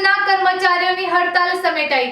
સેક્ટર્સના કર્મચારીઓની હડતાલ સમેટાઈ.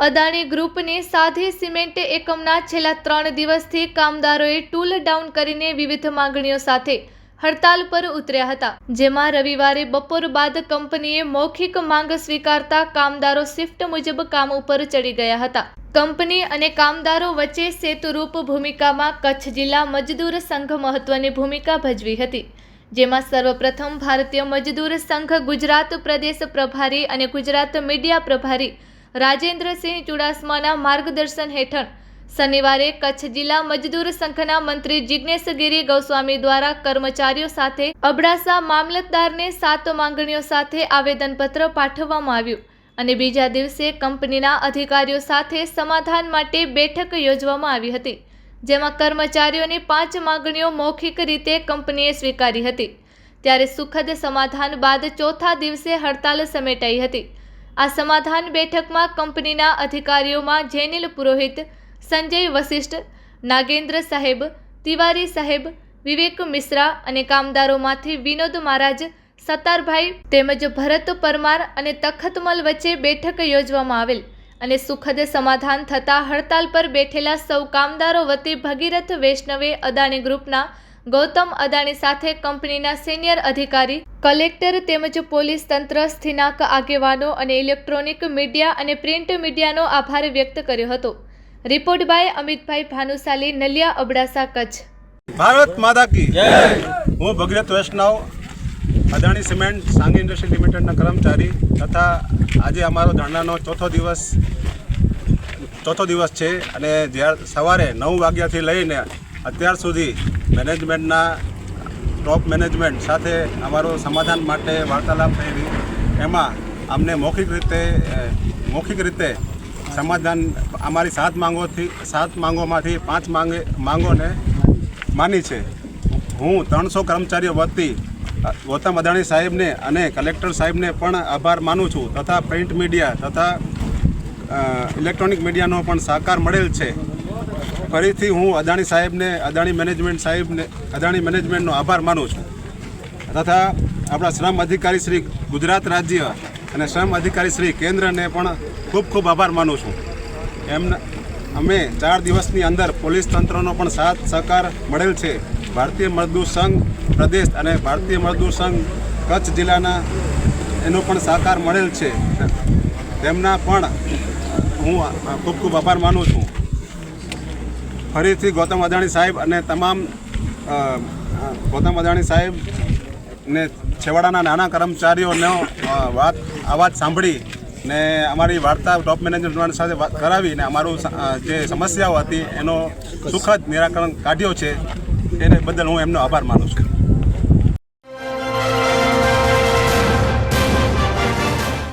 અદાણી ગ્રુપની સાધી સિમેન્ટ એકમના છેલ્લા ત્રણ દિવસથી કામદારોએ ટૂલ ડાઉન કરીને વિવિધ માંગણીઓ સાથે હડતાલ પર ઉતર્યા હતા. જેમાં રવિવારે બપોર બાદ કંપનીએ મૌખિક માંગ સ્વીકારતા કામદારો શિફ્ટ મુજબ કામ ઉપર ચડી ગયા હતા. કંપની અને કામદારો વચ્ચે સેતુરૂપ ભૂમિકામાં કચ્છ જિલ્લા મજદૂર સંઘ મહત્વની ભૂમિકા ભજવી હતી. જેમાં સર્વપ્રથમ ભારતીય મજદૂર સંઘ ગુજરાત પ્રદેશ પ્રભારી અને ગુજરાત મીડિયા પ્રભારી રાજેન્દ્રસિંહ ચુડાસમાના માર્ગદર્શન હેઠળ શનિવારે કચ્છ જિલ્લા મજદૂર સંઘના મંત્રી જિજ્ઞેશ ગિરી ગૌસ્વામી દ્વારા કર્મચારીઓ સાથે અબડાસા મામલતદારને સાત માંગણીઓ સાથે આવેદનપત્ર પાઠવવામાં આવ્યું અને બીજા દિવસે કંપનીના અધિકારીઓ સાથે સમાધાન માટે બેઠક યોજવામાં આવી હતી. જેમાં કર્મચારીઓની પાંચ માગણીઓ મૌખિક રીતે કંપનીએ સ્વીકારી હતી. ત્યારે સુખદ સમાધાન બાદ ચોથા દિવસે હડતાલ સમેટાઈ હતી. આ સમાધાન બેઠકમાં કંપનીના અધિકારીઓમાં જેનિલ પુરોહિત, સંજય વશિષ્ઠ, નાગેન્દ્ર સાહેબ, તિવારી સાહેબ, વિવેક મિશ્રા અને કામદારોમાંથી વિનોદ મહારાજ, સત્તારભાઈ તેમજ ભરત પરમાર અને તખતમલ વચ્ચે બેઠક યોજવામાં આવેલ. અને સુખદ સમાધાન થતાં હડતાલ પર બેઠેલા સૌ કામદારો વતી ભગીરથ વૈષ્ણવે અદાણી ગ્રુપના ગૌતમ અદાણી સાથે કંપનીના સિનિયર અધિકારી કલેક્ટર તેમજ પોલીસ તંત્ર સ્થિનાક આગેવાનો અને ઇલેક્ટ્રોનિક મીડિયા અને પ્રિન્ટ મીડિયાનો આભાર વ્યક્ત કર્યો હતો. Report by Amitbhai Bhanushali Naliya Abdasa Kutch. Bharat માતા કી હું ભગીરથ વૈષ્ણવ અદાણી સિમેન્ટ સાંગી ઇન્ડસ્ટ્રી લિમિટેડના કર્મચારી તથા આજે અમારો ધરણાનો ચોથો દિવસ ચોથો દિવસ છે અને જ્યારે સવારે નવ વાગ્યાથી લઈને અત્યાર સુધી મેનેજમેન્ટના ટોપ મેનેજમેન્ટ સાથે અમારો સમાધાન માટે વાર્તાલાપ થઈ એમાં અમને મૌખિક રીતે મૌખિક રીતે સમાધાન અમારી સાત માંગોથી, સાત માંગોમાંથી પાંચ માંગે, માંગોને માની છે. હું ત્રણસો કર્મચારીઓ વતી ગૌતમ અદાણી સાહેબને અને કલેક્ટર સાહેબને પણ આભાર માનું છું તથા પ્રિન્ટ મીડિયા તથા ઇલેક્ટ્રોનિક મીડિયાનો પણ સહકાર મળેલ છે. ફરીથી હું અદાણી સાહેબને, અદાણી મેનેજમેન્ટ સાહેબને, અદાણી મેનેજમેન્ટનો આભાર માનું છું. તથા આપણા શ્રમ અધિકારી શ્રી ગુજરાત રાજ્ય અને શ્રમ અધિકારી શ્રી કેન્દ્રને પણ ખૂબ ખૂબ આભાર માનું છું. એમના, અમે ચાર દિવસની અંદર પોલીસ તંત્રનો પણ સાથ સહકાર મળેલ છે. ભારતીય મજદૂર સંઘ પ્રદેશ અને ભારતીય મજદૂર સંઘ કચ્છ જિલ્લાના એનો પણ સહકાર મળેલ છે. તેમના પણ હું ખૂબ ખૂબ આભાર માનું છું. ફરીથી ગૌતમ અદાણી સાહેબ અને તમામ ગૌતમ અદાણી સાહેબ ને છેવાડાના નાના કર્મચારીઓનો વાત, અવાજ સાંભળી ને અમારી વાર્તા ટોપ મેનેજમેન્ટ સાથે વાત કરાવી ને અમારું જે સમસ્યાઓ હતી એનો સુખદ નિરાકરણ કાઢ્યો છે. એને બદલ હું એમનો આભાર માનું છું.